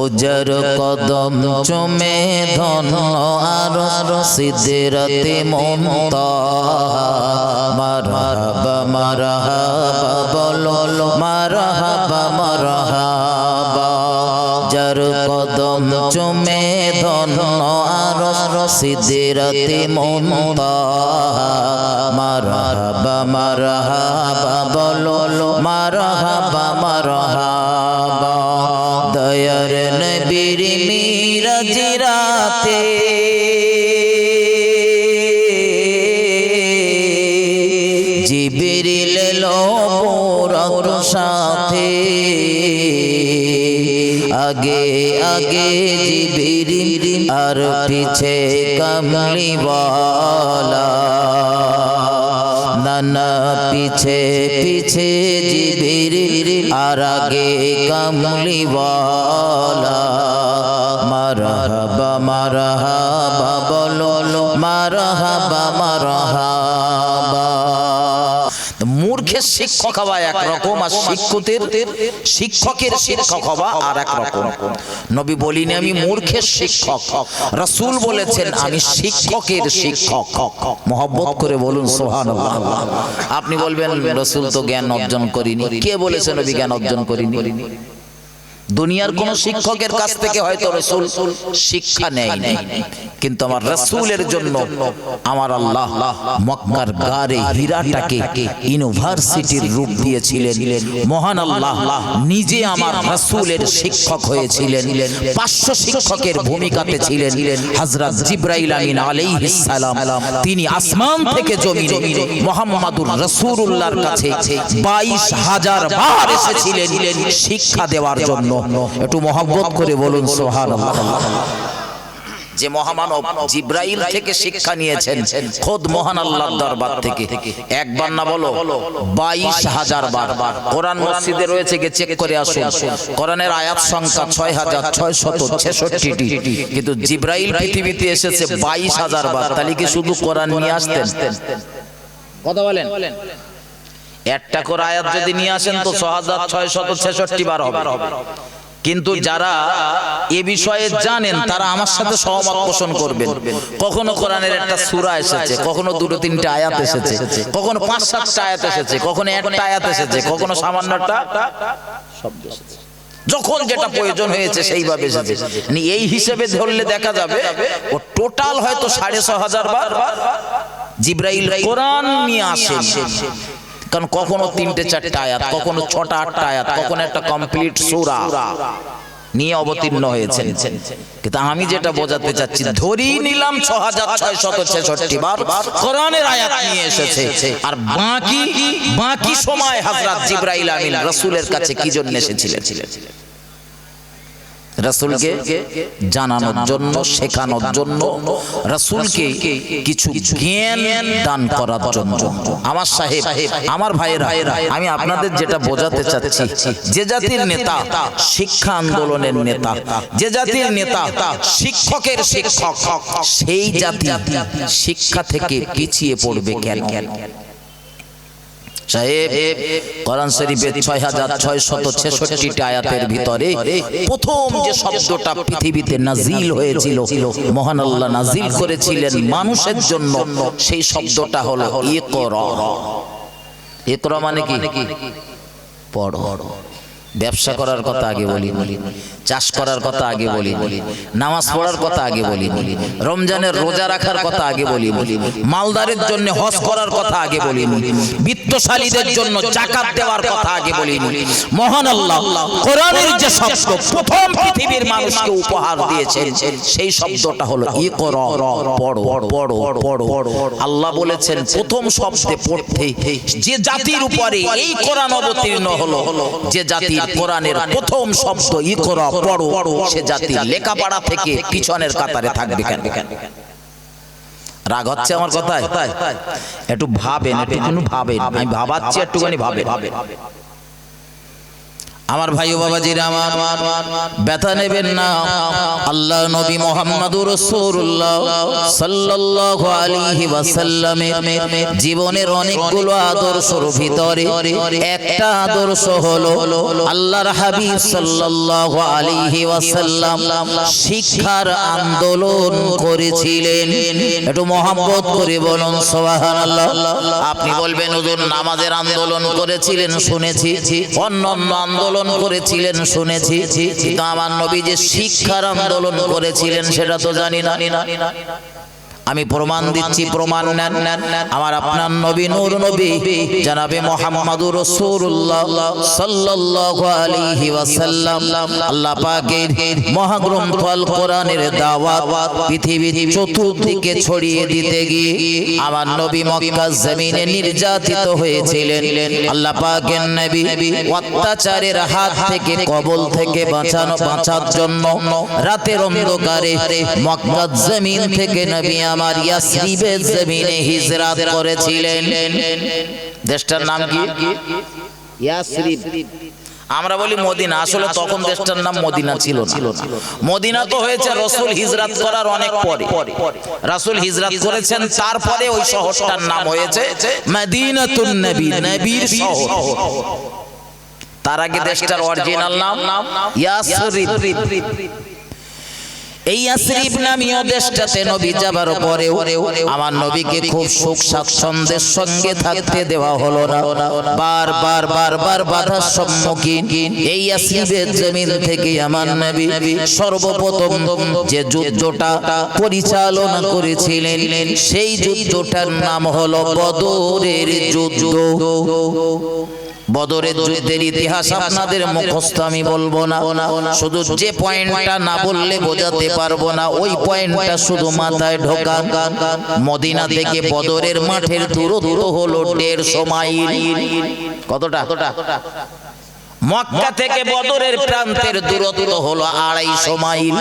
ওজর কদম চুমে ধন আর সিদ্ধরতে মমত মারহাবা মারহাবা বলো, মারহাবা মারহাবা। জর কদম চুমে ধন আর সিদ্ধরতে মমত মারহাবা মারহাবা বলো, মারহাবা মারহাবা। রাতে জিবরিল লোর সাথে। আগে আগে জিবরিল আর পিছে কমলিওয়ালা নানা পিছে পিছে জিবির আর আগে কমলিওয়ালা মারহাবা মারহাবা বলো মারহাবা মারহাবা। মূর্খের শিক্ষক হওয়া একরকম আর শিক্ষকের শিক্ষকের শিক্ষক হওয়া আর এক রকম নবী বলিনি, আমি মূর্খের শিক্ষক। রসুল বলেছেন, আমি শিক্ষকের শিক্ষক। মহব্বত করে বলুন সোহান আপনি বলবেন, রসুল তো জ্ঞান অর্জন করিনি। কে বলেছে, নবী জ্ঞান অর্জন করিনি? দুনিয়ার কোন শিক্ষকের কাছ থেকে হয়তো রসুল শিক্ষা নেয় নাই কিন্তু আমার রসুলের জন্য আমার আল্লাহ মক্কার গারে হীরাটাকে ইউনিভার্সিটির রূপ দিয়েছিলেন। মহান আল্লাহ নিজে আমার রসুলের শিক্ষক হয়েছিলেন। পাঁচশো শিক্ষকের ভূমিকাতে ছিলেন হযরত জিব্রাইল আমিন আলাইহিস সালাম। তিনি আসমান থেকে জমিনে মোহাম্মদুর রাসূলুল্লাহর কাছে 22 হাজার বার এসেছিলেন শিক্ষা দেওয়ার জন্য। একটু মহব্বত করে বলুন সুবহানাল্লাহ। যে মহামানব জিব্রাইল থেকে শিক্ষা নিয়েছেন খোদ মহান আল্লাহর দরবার থেকে। একবার না বলো বাইশ হাজার বার। কোরআন মসজিদে রয়েছে গিয়ে চেক করে আসুন। কোরআনের আয়াত সংখ্যা ছয় হাজার ছয় শত ছেষট্টিটি। কিন্তু জিব্রাইল পৃথিবীতে এসেছে বাইশ হাজার বার। তাহলে কি শুধু কোরআন নিয়ে আসতেন? কথা বলেন। একটা করে আয়াত যদি নিয়ে আসেন তো ছ হাজার ছয় শত ছেষট্টি বার হবে। কিন্তু যারা এ বিষয়ে জানেন, তারা আমার সাথে সহমত পোষণ করবেন। কখনো কোরআনের একটা সূরা এসেছে, কখনো দুটো তিনটা আয়াত এসেছে, কখনো পাঁচ সাতটা আয়াত এসেছে, কখনো একটা আয়াত এসেছে, কখনো সামান্যটা শব্দ এসেছে। যখন যেটা প্রয়োজন হয়েছে সেইভাবে এসেছে। মানে এই হিসেবে ধরলে দেখা যাবে, ও টোটাল হয়তো সাড়ে ছ হাজার বার জিব্রাইল কোরআন নিয়ে আসেন। কারণ কখনো তিনটে চারটে আয়াত কখনো ছটা আটটা আয়াত কখনো একটা কমপ্লিট সুরা নিয়ে অবতীর্ণ হয়েছেন। কিন্তু আমি যেটা বোঝাতে চাচ্ছি ধরি নিলাম ছ হাজার ছয় শত ছেষট্টি বার। কোরআনের আয়াত নিয়ে এসেছে। আর বাকি বাকি সময় হাজরাত জিব্রাইল আমিন রাসূলের কাছে কি জন্য এসেছিলেন? রাসূলকে জানানোর জন্য শেখানোর জন্য রাসূলকে কিছু জ্ঞান দান করার জন্য। আমার সাহেব আমার ভাইয়েরা আমি আপনাদের যেটা বোঝাতে চাচ্ছি যে জাতির নেতা শিক্ষা আন্দোলনের নেতা যে জাতির নেতা শিক্ষকের শিক্ষক সেই জাতি শিক্ষা থেকে পিছিয়ে পড়বে কেন? সাহেব কোরআন শরীফের ছয় হাজার ছয় ছেষট্টিটা আয়াতের ভিতরে প্রথম যে শব্দটা পৃথিবীতে নাজিল হয়েছিল মহান আল্লাহ নাজিল করেছিলেন মানুষের জন্য সেই শব্দটা হলো ইকরা। ইকরা মানে কি? পড়ো। ব্যবসা করার কথা আগে বলি বলি চাষ করার কথা আগে বলি নামাজ পড়ার কথা আগে বলি রমজানের রোজা রাখার কথা আগে বলি মালদারের জন্য হজ করার কথা আগে বলি বিত্তশালীদের জন্য জাকাত দেওয়ার কথা আগে বলি মহান আল্লাহ কোরআনের যে শব্দ প্রথম পৃথিবীর মানুষকে উপহার দিয়েছেন সেই শব্দটা হলো ইকরা পড়ো পড়ো পড়ো আল্লাহ বলেছেন প্রথম শব্দে পড়তে যে জাতির উপরে এই কোরআন অবতীর্ণ হলো যে জাতির কোরআনের প্রথম শব্দ ইকরা পড়ো সে জাতি লেখাপড়া থেকে পিছনের কাতারে থাকবে কেন? রাগ হচ্ছে আমার কথায়? একটু ভাবেন একটু ভাবেন। আমি ভাবাচ্ছি একটুখানি ভাবেন। আমার ভাই ও বাবাজির আমার ব্যথা নেবেন না। আল্লাহ নবী মোহাম্মদুর রাসূলুল্লাহ সাল্লাল্লাহু আলাইহি ওয়াসাল্লামের জীবনের অনেকগুলো আদর্শর ভিতরে একটা আদর্শ হলো আল্লাহর হাবিব সাল্লাল্লাহু আলাইহি ওয়াসাল্লাম শিক্ষার আন্দোলন করেছিলেন। একটু মহব্বত করে বলুন, সুবহানাল্লাহ। আপনি বলবেন, হুজুর, নামাজের আন্দোলন করেছিলেন, শুনেছি। অন্য অন্য আন্দোলন করেছিলেন শুনেছি। কিন্তু আমার নবী যে শিক্ষার আন্দোলন করেছিলেন সেটা তো জানি না। আমি প্রমাণ দিচ্ছি প্রমাণ নেন। আমার আপনার নবী নূর নবী জানাবে মোহাম্মদুর রাসূলুল্লাহ সাল্লাল্লাহু আলাইহি ওয়াসাল্লাম। আল্লাহ পাকের মহাগ্রন্থ আল কোরআনের দাওয়াত পৃথিবীর চতুর্দিকে ছড়িয়ে দিতে গিয়ে আমার নবী মক্কা জমিনে নির্যাতিত হয়েছিলেন। আল্লাহ পাকের নবী অত্যাচারের হাত থেকে কবল থেকে বাঁচানো বাঁচার জন্য রাতের অন্ধকারে মক্কা জমিন থেকে নবী আমার ইয়াসরিবের জমিনে হিজরাত করেছিলেন। দেশটার নাম কি? ইয়াসরিব। আমরা বলি মদিনা। আসলে তখন দেশটার নাম মদিনা ছিল না। মদিনা তো হয়েছে রসুল হিজরাত করার অনেক পরে। রাসূল হিজরাত করেছেন তারপরে ওই শহরটার নাম হয়েছে মদিনাতুন নবী নবীর শহর। তার আগে দেশটার অরিজিনাল নাম ইয়াসরিব। এই ইয়াসরিব নামীয় দেশটাতে নবী যাবার পরেও আমার নবীকে খুব সুখ স্বাচ্ছন্দ্যের সঙ্গে থাকতে দেওয়া হলো না। বার বার বার বার বাধার সম্মুখীন এই ইয়াসরিবের জমিন থেকে আমার নবী সর্বপ্রথম যে যুদ্ধটা পরিচালনা করেছিলেন, সেই যুদ্ধটার নাম হলো বদরের যুদ্ধ। বদরের যুদ্ধের ইতিহাস আপনাদের মুখস্থ আমি বলব না। শুধু যে পয়েন্টটা না বললে বোঝাতে পারব না ওই পয়েন্টটা শুধু মাথায় ঢোকান। মদিনা থেকে বদরের মাঠের দূরত্ব হলো দেড়শো মাইল। কতটা? মক্কা থেকে বদরের প্রান্তের দূরত্ব হলো আড়াইশো মাইল।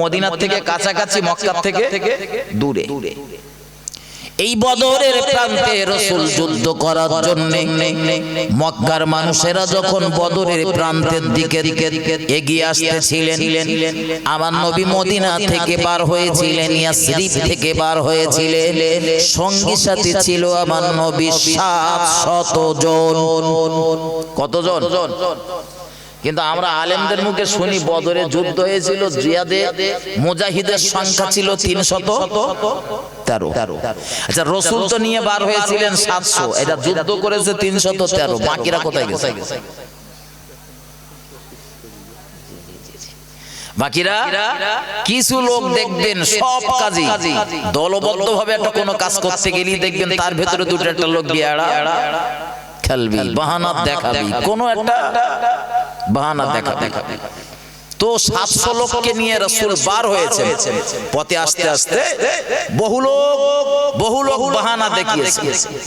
মদিনার থেকে কাছাকাছি মক্কা থেকে দূরে। দূরে। এই বদরের প্রান্তে রসুল যুদ্ধ করার জন্য মক্কার মানুষেরা যখন বদরের প্রান্তের দিকে দিকে এগিয়ে আসতেছিলেন, আমার নবী মদিনা থেকে বার হয়েছিলেন ইয়াসরিফ থেকে বার হয়েছিলেন। সঙ্গী সাথী ছিল আমার নবী সাত শত জন। কতজন? কিন্তু আমরা আলেমদের মুখে শুনি বদরে যুদ্ধ হয়েছিল জিয়াদে মুজাহিদের সংখ্যা ছিল তিনশত তেরো। আচ্ছা রসুল তো নিয়ে বার হয়েছিলেন সাতশো এটা যুদ্ধ করেছে তিনশত তেরো বাকিরা কোথায় গেছে? বাকিরা কিছু লোক দেখবেন সব কাজে। দলবদ্ধ ভাবে একটা কোনো কাজ করতে গেলেই দেখবেন তার ভেতরে দুটো একটা লোক বিয়াড়া। খেলবি বাহানা দেখাবি। কোনো একটা বাহানা দেখা দেখা। তো সাতশো লোককে নিয়ে রসুল বার হয়েছে। পথে আসতে আসতে বহু লোক বহু লোক বাহানা দেখিয়েছে।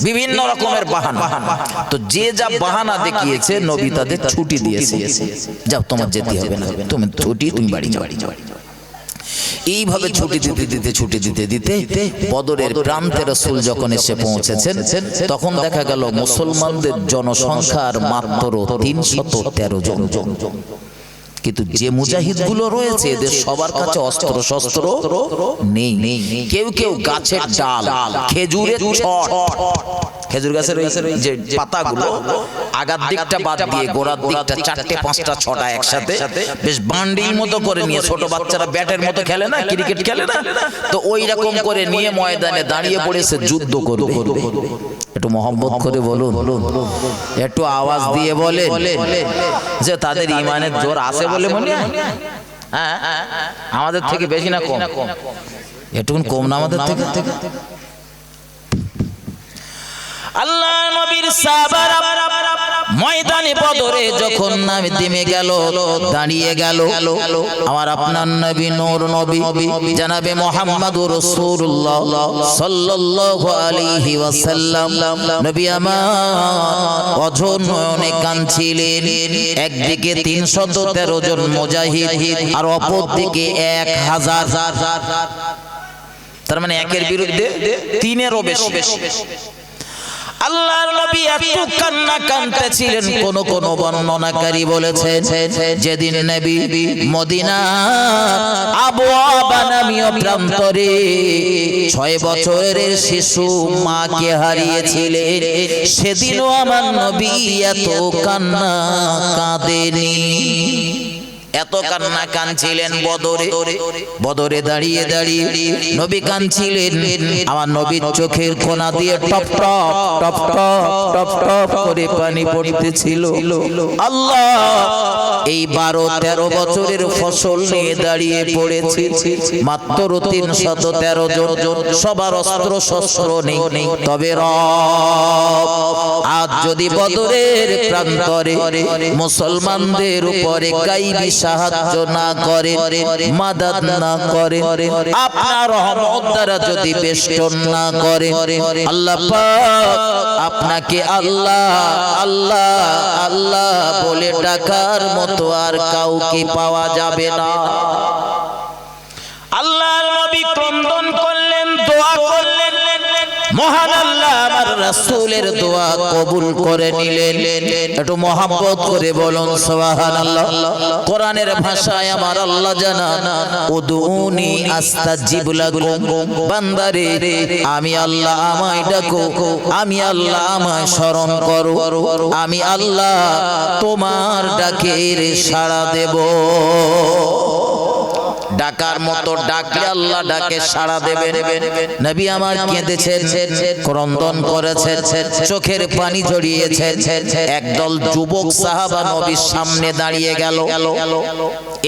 বিভিন্ন রকমের বাহানা। তো যে যা বাহানা দেখিয়েছে নবী তাদের ছুটি দিয়েছে। যাও তোমার যেতে হবে না। তুমি ছুটি তুমি বাড়ি যাও। বাড়ি যাও। এইভাবে ছুটি দিতে দিতে ছুটি দিতে দিতে বদরের প্রান্তে রসুল যখন এসে পৌঁছেছেন তখন দেখা গেল মুসলমানদের জনসংখ্যার মাত্র তিনশত তেরো জন। কিন্তু যে মুজাহিদগুলো রয়েছে এদের সবার কাছে অস্ত্র শস্ত্র নেই। কেউ কেউ গাছের ডাল খেজুরের ছট। খেজুর গাছের যে পাতাগুলো আগার দিকটা বাদ দিয়ে গোড়ার দিকটা চারটে পাঁচটা ছটা একসাথে বেশ বান্ডিল মতো করে নিয়ে ছোট বাচ্চারা ব্যাটের মতো খেলে না? ক্রিকেট খেলে না? তো ওই রকম করে নিয়ে ময়দানে দাঁড়িয়ে পড়েছে যুদ্ধ করবে। একটু মোহাম্মত করে বলুন। একটু আওয়াজ দিয়ে বলে যে তাদের ইমানের জোর আছে বলে মনে হয়? হ্যাঁ? আমাদের থেকে বেশি না কম। এটুকুন কম না আমাদের থেকে। আল্লাহ নবীর সাহাবারা ময়দানে বদরে যখন নামে থেমে গেল, দাঁড়িয়ে গেল, আমার আপনার নবী নূর নবী, জানাবে মুহাম্মাদুর রাসূলুল্লাহ সাল্লাল্লাহু আলাইহি ওয়াসাল্লাম। নবী আমার অঝর নয়নে কাঁদছিলেন। একদিকে 313 জন মুজাহিদ আর অপর দিকে 1000 তার মানে একের বিরুদ্ধে তিনেরও বেশি। আল্লাহর নবী এত কান্না কাঁদতেছিলেন কোন কোন বর্ণনাকারী বলেছেন, যেদিন নবী মদিনা আবওয়াবা নামীয় প্রান্তরে ছয় বছরের শিশু মাকে হারিয়েছিলেন, সেদিনও আমার নবী এত কান্না কাঁদেনি এত কান্না কানছিলেন বদরে। বদরে। দাঁড়িয়ে দাঁড়িয়ে নবী কানছিলেন আমার নবীর চোখের কোনা দিয়ে টপ টপ টপ টপ টপ টপ করে পানি পড়তেছিল। আল্লাহ এই বারো তেরো বছরের ফসল নিয়ে দাঁড়িয়ে পড়েছি মাত্র তিন শত তেরো জন সবার অস্ত্র শস্ত্র নেই। তবে রব আজ যদি বদরের প্রান্তরে মুসলমানদের উপরে গাইবি সাহায্য না করে মাদাদ না করে আপনার রহমত দ্বারা যদি বেষ্টন না করে আল্লাহ আপনাকে আল্লাহ আল্লাহ আল্লাহ বলে ডাকার মতো আর কাউকে পাওয়া যাবে না। মহান আল্লাহ আমার রাসূলের দোয়া কবুল করে নিলেন। একটু মহাব্বত করে বলুন, সুবহানাল্লাহ। কোরআনের ভাষায় আমার আল্লাহ জানা উদুনি আস্তাজিব লাকুম। বান্দারে, আমি আল্লাহ আমায় ডাকো, আমি আল্লাহ আমায় স্মরণ করো, আমি আল্লাহ তোমার ডাকের সাড়া দেব। ডাকার মতো ডাকলে আল্লাহ ডাকে সাড়া দেবে নবী আমার কেঁদেছেন ক্রন্দন করেছেন চোখের পানি ঝরিয়েছেন একদল যুবক সাহাবা নবীর সামনে দাঁড়িয়ে গেল।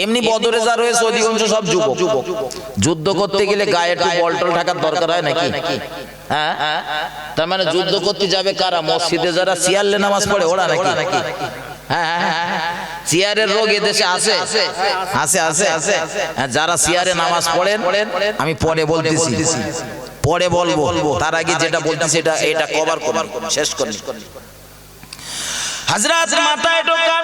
এমনি বদরে যা রয়েছে অধিকাংশ সব যুবক। যুদ্ধ করতে গেলে গায়ে একটু বলটল ঢাকার দরকার হয় নাকি? হ্যাঁ? তার মানে যুদ্ধ করতে যাবে কারা? মসজিদে যারা সিয়াল্লে নামাজ পড়ে ওরা নাকি? হ্যাঁ হ্যাঁ, হ্যাঁ। চেয়ারের রোগ এদেশে আছে? আছে আছে আছে হ্যাঁ, যারা সিয়ারে নামাজ পড়েন আমি পরে বলতেছি। পরে বলব। তার আগে যেটা বলতেছি এটা এটা কভার কভার শেষ করি হাজরা মাথায় ঢোকার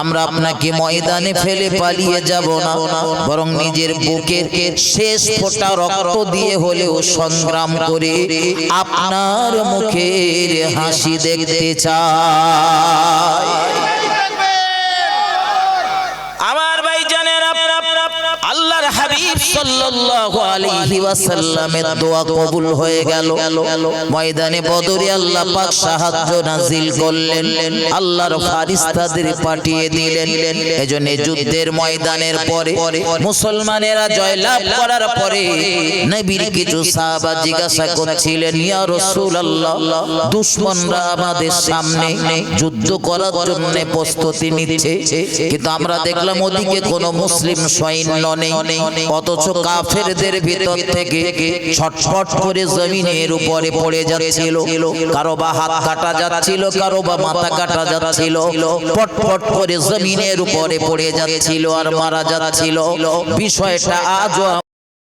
আমরা আপনাকে ময়দানে ফেলে পালিয়ে যাব না, বরং নিজের বুকের শেষ ফোঁটা রক্ত দিয়ে হলেও সংগ্রাম করে আপনার মুখের হাসি দেখতে চাই আমার ভাই জানেন আল্লাহর হাবিব সাল্লাল্লাহু যুদ্ধের ময়দানের পরে মুসলমানেরা জয়লাভ করার পরে নবীর কিছু সাহাবা জিজ্ঞাসা করছিলেন আমাদের সামনে যুদ্ধ করার জন্য প্রস্তুতি নিচ্ছে। কিন্তু আমরা দেখলাম ওদিকে কোনো মুসলিম সৈন্য নেই। অথচ কাফেরদের ভিতর থেকে ছটফট করে জমিনের উপরে পড়ে যাচ্ছিল। কারও বা হাত কাটা যাচ্ছিল কারও বা মাথা কাটা যাচ্ছিল। পটপট করে জমিনের উপরে পড়ে যাচ্ছিল আর মারা যাচ্ছিল। বিষয়টা আজও